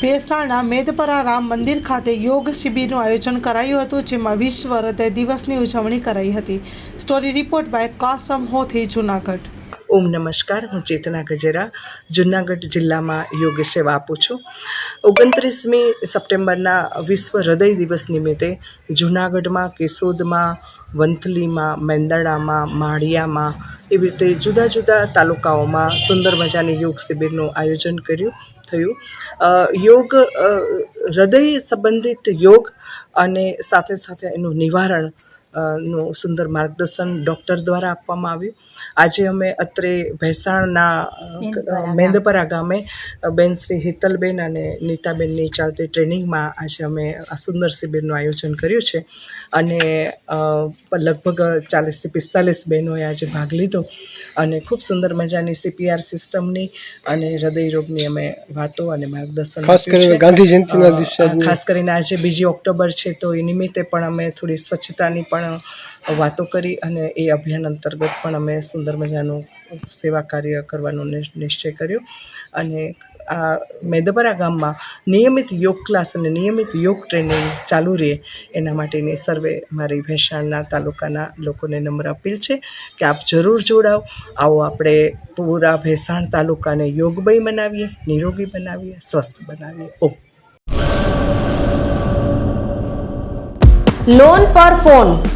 ભેસાણના મેદપરા રામ મંદિર ખાતે યોગ શિબિરનું આયોજન કરાયું હતું, જેમાં વિશ્વ હૃદય દિવસની ઉજવણી કરાઈ હતી. Story report by Kasam Hothi, Junagadh. ઓમ નમસ્કાર, હું ચેતના ગજેરા, જુનાગઢ જિલ્લામાં યોગ સેવા આપું છું. ઓગણત્રીસમી સપ્ટેમ્બરના વિશ્વ હૃદય દિવસ નિમિત્તે જુનાગઢમાં, કેશોદમાં, વંથલીમાં મેંદરડામાં માળિયામાં એવી રીતે જુદા જુદા તાલુકાઓમાં સુંદર મજાની યોગ શિબિરનું આયોજન કર્યું. થયું. યોગ હૃદય સંબંધિત યોગ અને સાથે સાથે એનું નિવારણ નું સુંદર માર્ગદર્શન ડૉક્ટર દ્વારા આપવામાં આવ્યું. આજે અમે અત્રે ભેસાણના મેંદપરા ગામે. બેન શ્રી હિતલબેન અને નીતાબેનની ચાલતી ટ્રેનિંગમાં આજે અમે આ સુંદર શિબિરનું આયોજન કર્યું છે. અને લગભગ ચાલીસથી પિસ્તાલીસ બહેનોએ આજે ભાગ લીધો. અને ખૂબ સુંદર મજાની સીપીઆર સિસ્ટમની અને હૃદય રોગની અમે વાતો અને માર્ગદર્શન ખાસ કરીને ગાંધી જયંતિના દિવસે ખાસ કરીને આજે બીજી ઓક્ટોબર છે તો એ નિમિત્તે પણ અમે થોડી સ્વચ્છતાની પણ વાતો કરી અને એ અભિયાન અંતર્ગત પણ અમે સુંદર મજાનું સેવા કાર્ય કરવાનો નિશ્ચય કર્યો. અને આ મેદપરા ગામમાં નિયમિત યોગ ક્લાસ અને નિયમિત યોગ ટ્રેનિંગ ચાલુ રહે એના માટેની સર્વે મારી ભેસાણના તાલુકાના લોકોને નમ્ર અપીલ છે કે આપ જરૂર જોડાઓ આવો આપણે પૂરા ભેસાણ તાલુકાને યોગમય બનાવીએ, નિરોગી બનાવીએ, સ્વસ્થ બનાવીએ. ઓ લોન પર ફોન